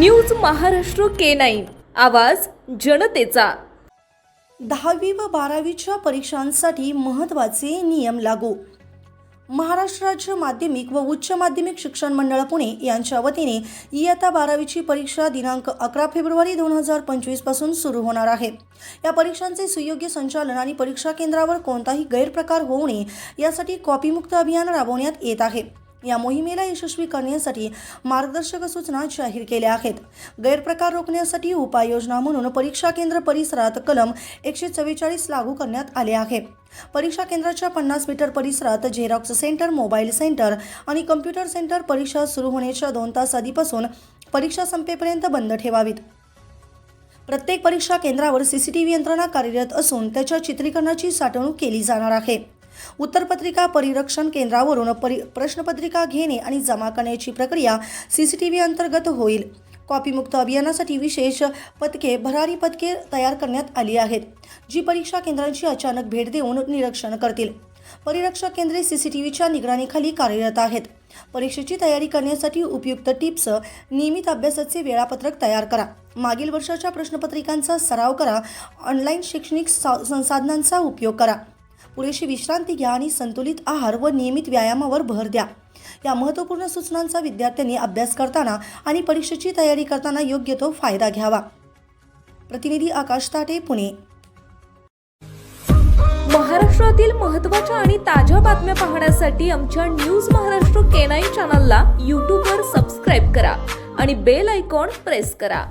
News Maharashtra K nine. आवाज जनतेचा. दहावी व बारावीच्या परीक्षांसाठी महत्त्वाचे नियम लागू. महाराष्ट्र राज्य माध्यमिक व उच्च माध्यमिक शिक्षण मंडळ पुणे यांच्या वतीने इयत्ता बारावीची परीक्षा दिनांक अकरा फेब्रुवारी दोन हजार पंचवीसपासून सुरू होणार आहे. या परीक्षांचे सुयोग्य संचालन आणि परीक्षा केंद्रावर कोणताही गैरप्रकार होऊ नये यासाठी कॉपीमुक्त अभियान राबवण्यात येत आहे. या मोहिमेला यशस्वी करण्यासाठी मार्गदर्शक सूचना जाहीर केल्या आहेत. गैरप्रकार रोखण्यासाठी उपाययोजना म्हणून परीक्षा केंद्र परिसरात कलम एकशे चव्वेचाळीस लागू करण्यात आले आहे. परीक्षा केंद्राच्या पन्नास मीटर परिसरात झेरॉक्स सेंटर मोबाईल सेंटर आणि कम्प्युटर सेंटर परीक्षा सुरू होण्याच्या दोन तास आधीपासून परीक्षा संपेपर्यंत बंद ठेवावीत. प्रत्येक परीक्षा केंद्रावर सीसीटीव्ही यंत्रणा कार्यरत असून त्याच्या चित्रीकरणाची साठवणूक केली जाणार आहे. उत्तरपत्रिका परिरक्षण केंद्रावरून परि प्रश्नपत्रिका घेणे आणि जमा करण्याची प्रक्रिया सी सी टी व्ही अंतर्गत होईल. कॉपीमुक्त अभियानासाठी विशेष पथके भरारी पथके तयार करण्यात आली आहेत जी परीक्षा केंद्रांची अचानक भेट देऊन निरीक्षण करतील. परिरक्षक केंद्रे सी सी टी व्हीच्या निगराणीखाली कार्यरत आहेत. परीक्षेची तयारी करण्यासाठी उपयुक्त टिप्स नियमित अभ्यासाचे वेळापत्रक तयार करा. मागील वर्षाच्या प्रश्नपत्रिकांचा सराव करा. ऑनलाईन शैक्षणिक सा- संसाधनांचा उपयोग करा. पुरेशी विश्रांती घ्या आणि संतुलित आहार व नियमित व्यायामावर भर द्या. या महत्त्वपूर्ण सूचनांचा विद्यार्थ्यांनी अभ्यास करताना आणि परीक्षेची तयारी करताना योग्य तो फायदा घ्यावा. प्रतिनिधी आकाश ताटे पुणे. महाराष्ट्रातील महत्त्वाच्या आणि ताज्या बातम्या पाहण्यासाठी आमच्या न्यूज महाराष्ट्र केनाई चॅनलला यूट्यूबवर सबस्क्राईब करा आणि बेल आयकॉन प्रेस करा.